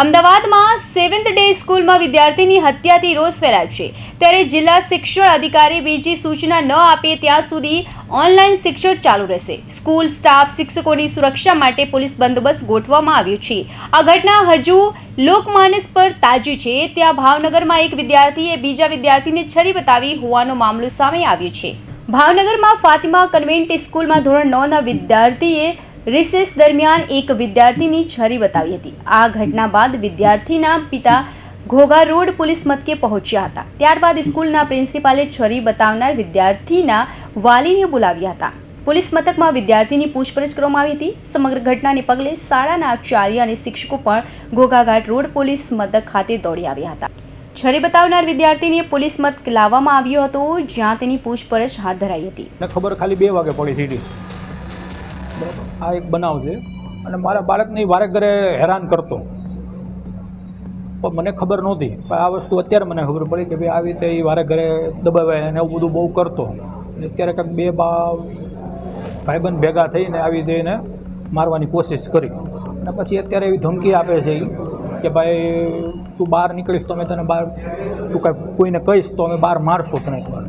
અમદાવાદમાં seventh day સ્કૂલમાં વિદ્યાર્થીની હત્યાથી રોષ ફેલાયો છે. ત્યારે જિલ્લા શિક્ષણ અધિકારી બીજી સૂચના ન આપે ત્યાં સુધી ઓનલાઈન શિક્ષણ ચાલુ રહેશે. સ્કૂલ સ્ટાફ શિક્ષકોની સુરક્ષા માટે પોલીસ બંદોબસ્ત ગોઠવવામાં આવ્યો છે. આ ઘટના હજુ લોકમાનસ પર તાજી છે. ત્યાં ભાવનગરમાં એક વિદ્યાર્થીએ બીજા વિદ્યાર્થીને છરી બતાવી હોવાનો મામલો સામે આવ્યો છે. ભાવનગરમાં ફાતિમા કન્વેન્ટ સ્કૂલમાં ધોરણ નવના વિદ્યાર્થીએ રિસેસ દરમિયાન એક વિદ્યાર્થીની છરી બતાવી હતી. આ ઘટના બાદ વિદ્યાર્થીના પિતા ઘોઘા રોડ પોલીસ મથકે પહોંચ્યા હતા. ત્યારબાદ સ્કૂલના પ્રિન્સિપાલે છરી બતાવનાર વિદ્યાર્થીના વાલીને બોલાવ્યા હતા. પોલીસ મથકમાં વિદ્યાર્થીની પૂછપરછ કરવામાં આવી હતી. સમગ્ર ઘટનાને પગલે શાળાના આચાર્ય અને શિક્ષકો પણ ઘોઘાઘાટ રોડ પોલીસ મથક ખાતે દોડી આવ્યા હતા. છરી બતાવનાર વિદ્યાર્થીને પોલીસ મથક લાવવામાં આવ્યો હતો, જ્યાં તેની પૂછપરછ હાથ ધરાઈ હતી. ખબર ખાલી બે વાગે પડી સીધી. આ એક બનાવ છે. અને મારા બાળકને વારે ઘરે હેરાન કરતો. પણ મને ખબર નહોતી. પણ આ વસ્તુ અત્યારે મને ખબર પડી કે ભાઈ, આવી રીતે એ વારે ઘરે દબાવે અને એવું બધું બહુ કરતો. અને અત્યારે કંઈક બે બા ભાઈબંધ ભેગા થઈને આવી રીતે એને મારવાની કોશિશ કરી. અને પછી અત્યારે એવી ધમકી આપે છે ઈ. કે ભાઈ, તું બહાર નીકળીશ તો અમે તને બહાર, તું કાંઈ કોઈને કહીશ તો અમે બહાર મારશું તને એકવાર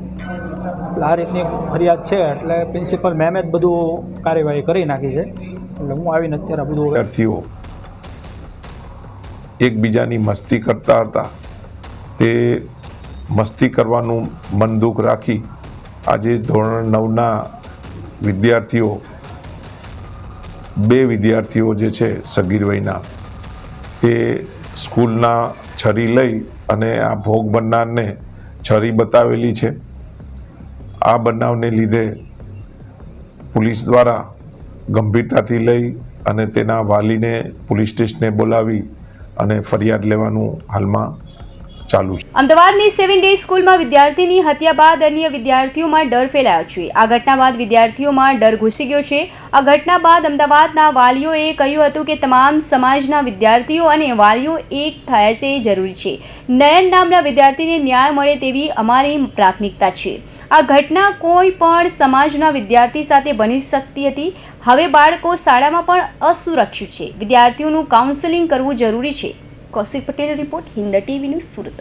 એટલે આ રીતની ફરિયાદ છે, એટલે પ્રિન્સિપલ મેમે જ બધું કાર્યવાહી કરી નાખી છે. એટલે હું આવીને અત્યારે બધું વિદ્યાર્થીઓ, એકબીજાની મસ્તી કરતા હતા. તે મસ્તી કરવાનું મન દુઃખ રાખી આજે ધોરણ નવના વિદ્યાર્થીઓ, બે વિદ્યાર્થીઓ જે છે સગીર વયના તે સ્કૂલના છરી લઈ અને આ ભોગ બનનારને છરી બતાવેલી છે. આ બનાવને લીધે પોલીસ દ્વારા ગંભીરતાથી લઈ અને તેના વાલીને પોલીસ સ્ટેશને બોલાવી અને ફરિયાદ લેવાનું હાલમાં ચાલુ છે. અમદાવાદની સેવન ડે સ્કૂલમાં વિદ્યાર્થીની હત્યા બાદ અન્ય વિદ્યાર્થીઓમાં ડર ફેલાયો છે. આ ઘટના બાદ વિદ્યાર્થીઓમાં ડર ઘૂસી ગયો છે. આ ઘટના બાદ અમદાવાદના વાલીઓએ કહ્યું હતું કે તમામ સમાજના વિદ્યાર્થીઓ અને વાલીઓ એક થાય તે જરૂરી છે. નયન નામના વિદ્યાર્થીને ન્યાય મળે તેવી અમારી પ્રાથમિકતા છે. આ ઘટના કોઈ પણ સમાજના વિદ્યાર્થી સાથે બની શકતી હતી. હવે બાળકો શાળામાં પણ અસુરક્ષિત છે. વિદ્યાર્થીઓનું કાઉન્સેલિંગ કરવું જરૂરી છે. Kaushik Patel report Hind TV news Surat.